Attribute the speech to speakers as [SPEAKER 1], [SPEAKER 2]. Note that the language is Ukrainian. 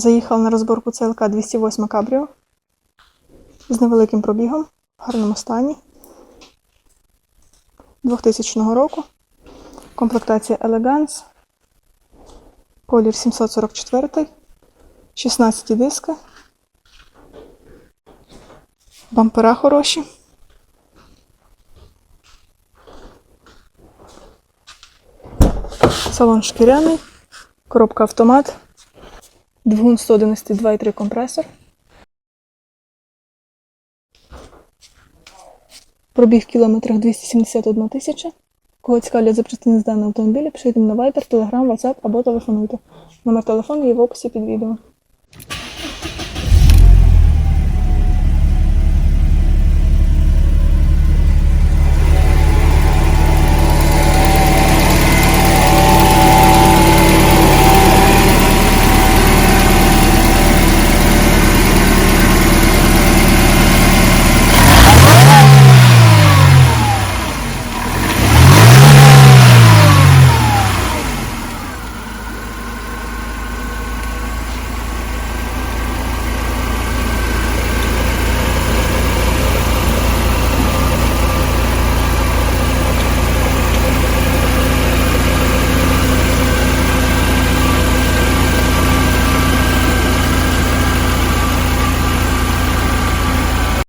[SPEAKER 1] Заїхала на розборку CLK 208 Cabrio з невеликим пробігом, в гарному стані. 2000 року. Комплектація Elegance. Колір 744. 16 диски. Бампера хороші. Салон шкіряний. Коробка автомат. Двигун 111,2,3 компресор. Пробіг в кілометрах 271 тисяча. Кого цікавлять запчастини з даного автомобіля, пишіть на Viber, Telegram, WhatsApp або телефонуйте. Номер телефону є в описі під відео.